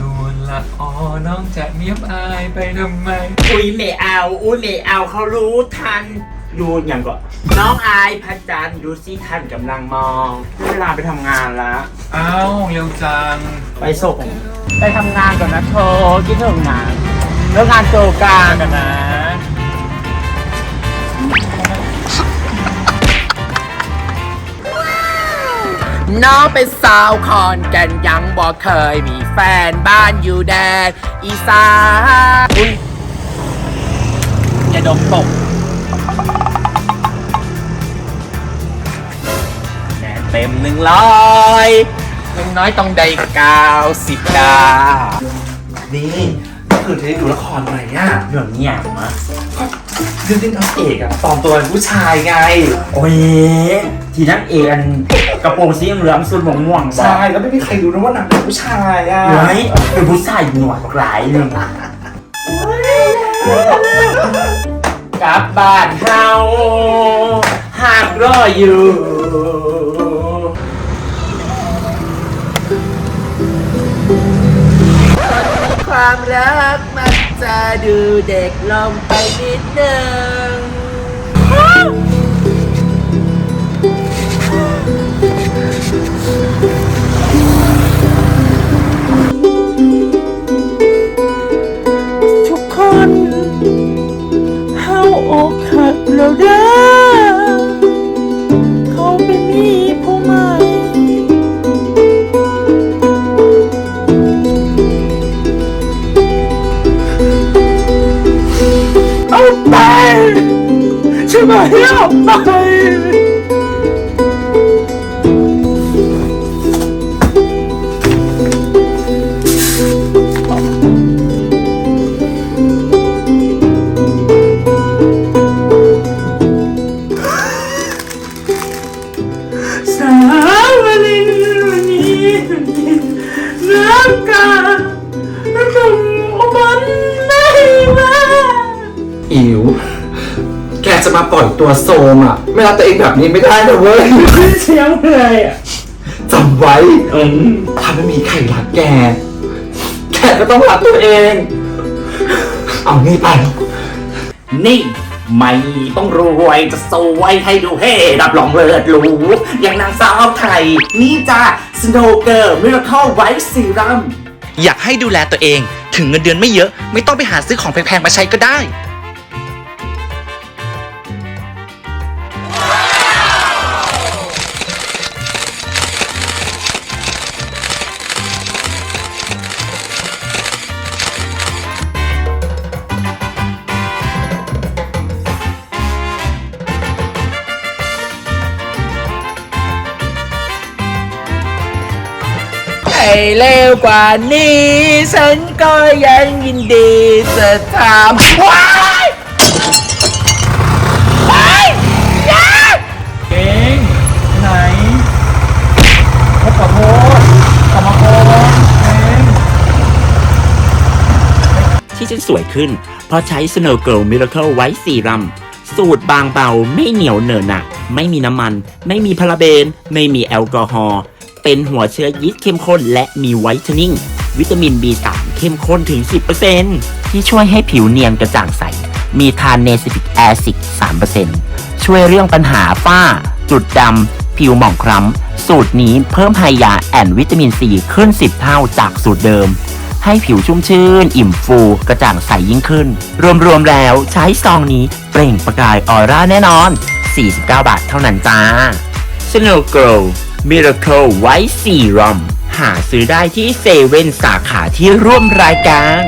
นวลละออน้องจะเนียบอายไปทำไม อุ้ยไม่เอาอุ้ยไม่เอาเขารู้ทันดูอย่างก็น้องอายพระจันทร์ดูสิท่านกำลังมองได้เวลาไปทำงานแล้วอ้าวเร็วจัง ไปส่งไปทำงานก่อนนะโทคิดถึงงานเลิกงานโจกันกันนะ น้องเป็นสาวคอนแกันยังบอกเคยมีแฟนบ้านอยู่แดนอีสานอุ้ยอย่าดมตกแหนเต็มหนึ่งร้อยลุงน้อยต้องได้เก้าสิบดาวนี่เมื่อคืนเธอได้ดูละครไหมอะเรื่องเนี้ยมะ เรื่องที่นางเอกอะปลอมตัวเป็นผู้ชายไง โอ้ยทีนั้นเอกอันกระโปรงสีเหลืองสุดม่วงม่วงๆบอกใช่แล้วไม่มีใครรู้นะว่านางเป็นผู้ชายอะเฮ้ยเป็นผู้ชายหนวดหลายหนึ่งกลับบ้านเฮาหากรออยู่ความรักมัน จะดูเด็กลงไปนิดนึงทุกคนเฮาอกหักแล้วเด้อ เอาไป อิ๋วแกจะมาปล่อยตัวโซมอะ ไม่รักตัวเองแบบนี้ไม่ได้นะเว้ยเสียงเลยอะจำไว้อืมถ้าไม่มีใครรักแก แกก็ต้องรักตัวเอง เอานี่ไป นี่ ไม่ต้องรวยจะสวยให้ดูเฮ่รับรองเลิศหรูอย่างนางสาวไทย นี่จ้าสโนเกอร์มิราเคิลไวท์ซีรัมอยากให้ดูแลตัวเอง ถึงเงินเดือนไม่เยอะ ไม่ต้องไปหาซื้อของแพงๆมาใช้ก็ได้ เร็วกว่านี้ ฉันก็ยังยินดีจะทำว้ายว้ายยาเองไหนเขาขอโทษขอมาโทษเองที่ฉันสวยขึ้น เพราะใช้ Snow Girl Miracle White Serum สูตรบางเบาไม่เหนียวเหนอะหนะไม่มีน้ำมัน ไม่มีพาราเบน ไม่มีแอลกอฮอล์ เป็นหัวเชื้อยีสต์เข้มข้นและมีไวท์เทนนิ่ง วิตามิน B3 เข้มข้นถึง 10%ที่ช่วยให้ผิวเนียนกระจ่างใส มีทานเนซิฟิกแอซิด3%ช่วยเรื่องปัญหาฝ้า จุดดำ ผิวหมองคล้ำ สูตรนี้เพิ่มไฮยาแอนวิตามินซีขึ้น 10 เท่าจากสูตรเดิม ให้ผิวชุ่มชื่น อิ่มฟู กระจ่างใสยิ่งขึ้น รวมๆแล้วใช้ซองนี้เปล่งประกายออร่าแน่นอน 49 บาทเท่านั้นจ้า Snow Glow Miracle White Serum หาซื้อได้ที่เซเว่นสาขาที่ร่วมรายการ